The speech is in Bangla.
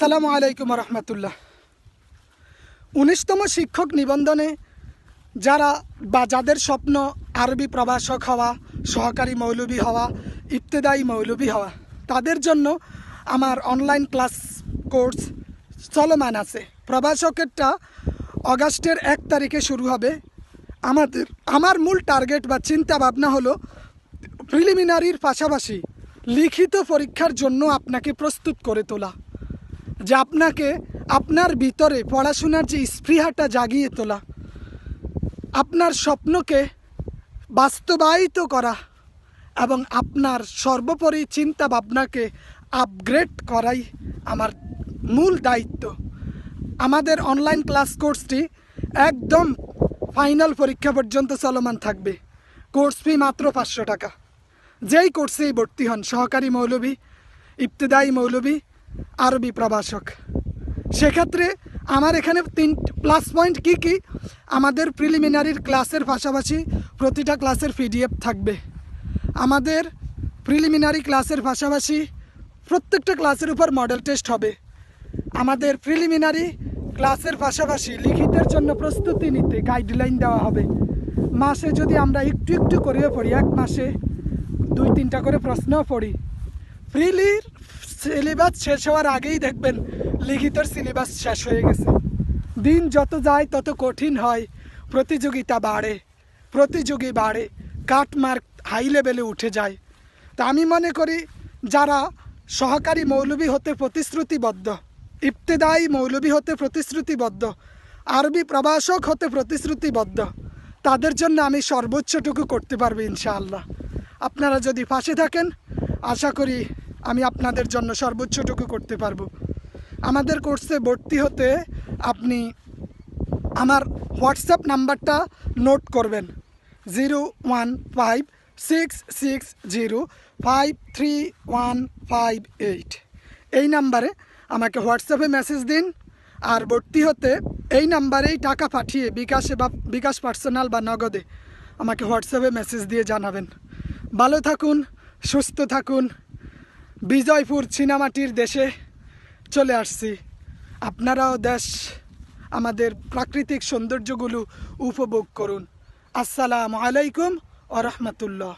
আসসালামু আলাইকুম রহমতুল্লাহ। উনিশতম শিক্ষক নিবন্ধনে যারা বা যাদের স্বপ্ন আরবি প্রভাষক হওয়া, সহকারী মৌলবী হওয়া, ইবতেদায়ী মৌলবী হওয়া, তাদের জন্য আমার অনলাইন ক্লাস কোর্স চলমান আছে। প্রভাষকেরটা অগাস্টের এক তারিখে শুরু হবে। আমাদের, আমার মূল টার্গেট বা চিন্তা ভাবনা হলো প্রিলিমিনারির পাশাপাশি লিখিত পরীক্ষার জন্য আপনাকে প্রস্তুত করে তোলা। যে আপনাকে আপনার ভিতরে পড়াশোনার যে স্পৃহাটা জাগিয়ে তোলা, আপনার স্বপ্নকে বাস্তবায়িত করা এবং আপনার সর্বোপরি চিন্তা ভাবনাকে আপগ্রেড করাই আমার মূল দায়িত্ব। আমাদের অনলাইন ক্লাস কোর্সটি একদম ফাইনাল পরীক্ষা পর্যন্ত চলমান থাকবে। কোর্স ফি মাত্র পাঁচশো টাকা। যেই কোর্সেই ভর্তি হন, সহকারী মৌলবী ইবতেদায়ী মৌলবী আরবি প্রভাষক। সেক্ষেত্রে আমার এখানে তিন প্লাস পয়েন্ট কি কি? আমাদের প্রিলিমিনারির ক্লাসের পাশাপাশি প্রতিটা ক্লাসের পিডিএফ থাকবে। আমাদের প্রিলিমিনারি ক্লাসের পাশাপাশি প্রত্যেকটা ক্লাসের উপর মডেল টেস্ট হবে। আমাদের প্রিলিমিনারি ক্লাসের পাশাপাশি লিখিতের জন্য প্রস্তুতি নিতে গাইডলাইন দেওয়া হবে। মাসে যদি আমরা একটু একটু করেও পড়ি, এক মাসে দুই তিনটা করে প্রশ্নও পড়ি। প্রিলির সিলেবাস শেষ হওয়ার আগেই দেখবেন লিখিতর সিলেবাস শেষ হয়ে গেছে। দিন যত যায় তত কঠিন হয়, প্রতিযোগিতা বাড়ে, প্রতিযোগী বাড়ে কাটমার্ক হাই লেভেলে উঠে যায়। তা আমি মনে করি যারা সহকারী মৌলবি হতে প্রতিশ্রুতিবদ্ধ ইফতেদায়ী মৌলবি হতে প্রতিশ্রুতিবদ্ধ, আরবি প্রভাষক হতে প্রতিশ্রুতিবদ্ধ, তাদের জন্য আমি সর্বোচ্চটুকু করতে পারব ইনশাআল্লাহ। আপনারা যদি পাশে থাকেন, আশা করি আমি আপনাদের জন্য সর্বোচ্চটুকু করতে পারব। আমাদের কোর্সে ভর্তি হতে আপনি আমার হোয়াটসঅ্যাপ নাম্বারটা নোট করবেন। Zero one five six six zero five three one five eight. এই নাম্বারে আমাকে হোয়াটসঅ্যাপে মেসেজ দিন আর ভর্তি হতে এই নাম্বারেই টাকা পাঠিয়ে বিকাশে বা বিকাশ পার্সোনাল বা নগদে আমাকে হোয়াটসঅ্যাপে মেসেজ দিয়ে জানাবেন। ভালো থাকুন, সুস্থ থাকুন। বিজয়পুর সিনেমাটির দেশে চলে আসছি। আপনারাও দেশ, আমাদের প্রাকৃতিক সৌন্দর্যগুলো উপভোগ করুন। আসসালামু আলাইকুম ও রহমতুল্লাহ।